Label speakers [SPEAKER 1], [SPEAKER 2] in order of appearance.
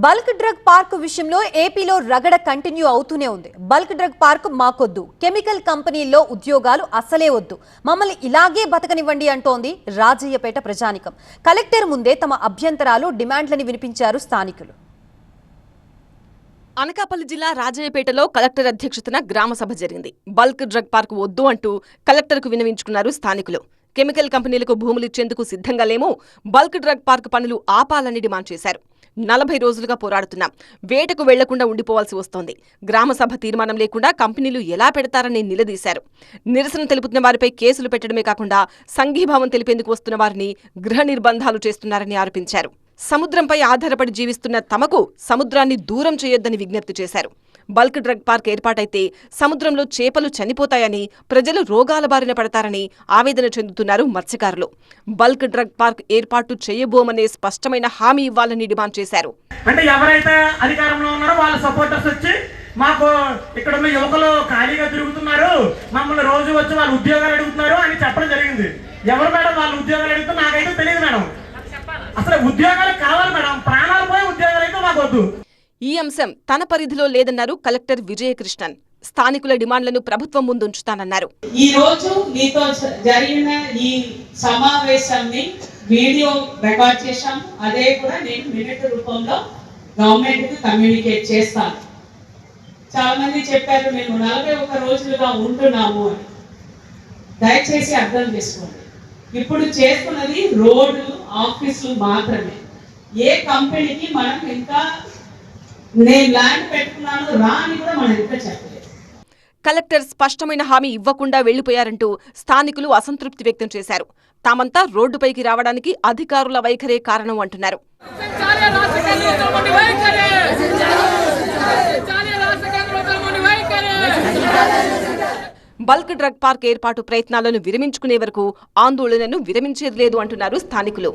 [SPEAKER 1] Bulk drug park విషయంలో ఏపీలో రగడ continue అవుతూనే ఉంది. బల్క్ డ్రగ్ పార్క్ మాకొద్దు. కెమికల్ కంపెనీల్లో ఉద్యోగాలు అసలే వద్దు. మమ్మల్ని ఇలాగే బతకనివ్వండి అంటోంది రాజయ్యపేట ప్రజానికం. కలెక్టర్ ముందే తమ అభ్యంతరాలు డిమాండ్లని వినిపించారు స్థానికులు.
[SPEAKER 2] అనకాపల్లి జిల్లా రాజయ్యపేటలో కలెక్టర్ అధ్యక్షతన గ్రామ సభ జరిగింది. బల్క్ డ్రగ్ పార్క్ వద్దు అంటూ కలెక్టర్కు వినవించుకున్నారు స్థానికులు. కెమికల్ కంపెనీలకు భూములు ఇచ్చేందుకు సిద్ధంగా లేమో బల్క్ డ్రగ్ పార్క్ పనులు ఆపాలని డిమాండ్ చేశారు. నలభై రోజులుగా పోరాడుతున్నాం. వేటకు వెళ్ళకుండా ఉండిపోవాల్సి వస్తోంది. గ్రామ సభ తీర్మానం లేకుండా కంపెనీలు ఎలా పెడతారని నిలదీశారు. నిరసన తెలుపుతున్న వారిపై కేసులు పెట్టడమే కాకుండా సంఘీభావం తెలిపేందుకు వస్తున్న వారిని గృహ నిర్బంధాలు చేస్తున్నారని ఆరోపించారు. సముద్రంపై ఆధారపడి జీవిస్తున్న తమకు సముద్రాన్ని దూరం చేయొద్దని విజ్ఞప్తి చేశారు. బల్క్ డ్రగ్ పార్క్ ఏర్పాటైతే సముద్రంలో చేపలు చనిపోతాయని ప్రజలు రోగాల బారిన పడతారని ఆవేదన చెందుతున్నారు మత్స్యకారులు. బల్క్ డ్రగ్ పార్క్ ఏర్పాటు చేయబోమనే స్పష్టమైన హామీ ఇవ్వాలని డిమాండ్ చేశారు.
[SPEAKER 3] అంటే ఎవరైతే అధికారంలో ఉన్నారో వాళ్ళ సపోర్టర్స్ వచ్చి మాకు ఇక్కడ ఉన్న యువకులు ఖాళీగా తిరుగుతున్నారు మమ్మల్ని రోజు వచ్చి వాళ్ళు ఉద్యోగాలు అడుగుతున్నారు అని చెప్పడం జరిగింది. ఎవరు మేడం వాళ్ళు ఉద్యోగాలు అడిగితే నాకైతే తెలియదు మేడం. అసలు ఉద్యోగాలు కావాలి మేడం ప్రాణాలు పోయి ఉద్యోగాలు అయితే మాకు వద్దు
[SPEAKER 2] ఈ అంశం తన పరిధిలో లేదన్నారు కలెక్టర్ విజయకృష్ణన్. స్థానికుల డిమాండ్లను ప్రభుత్వం ముందుంచుతానన్నారు.
[SPEAKER 4] ఈ రోజు మీతో జరిగిన ఈ సమావేశాన్ని వీడియో రికార్డ్ చేశాం. అదే కూడా నేను మినిట్ రూపంలో గవర్నమెంట్కి కమ్యూనికేట్ చేస్తాను. చాలా మంది చెప్పారు మేము నలభై ఒక్క రోజులుగా ఉంటున్నాము అని. దయచేసి అర్థం చేసుకోండి. ఇప్పుడు చేస్తున్నది రోడ్లు ఆఫీసులు మాత్రమే. ఏ కంపెనీకి మనం ఇంకా నేను ల్యాండ్ పెట్టుకున్నాను రా అని కూడా మనం ఇంకా చెప్పలేదు.
[SPEAKER 2] కలెక్టర్ స్పష్టమైన హామీ ఇవ్వకుండా వెళ్ళిపోయారంటూ స్థానికులు అసంతృప్తి వ్యక్తం చేశారు. తామంతా రోడ్డుపైకి రావడానికి అధికారుల వైఖరే కారణం అంటున్నారు. బల్క్ డ్రగ్ పార్క్ ఏర్పాటు ప్రయత్నాలను విరమించుకునే వరకు ఆందోళనను విరమించేది లేదు అంటున్నారు స్థానికులు.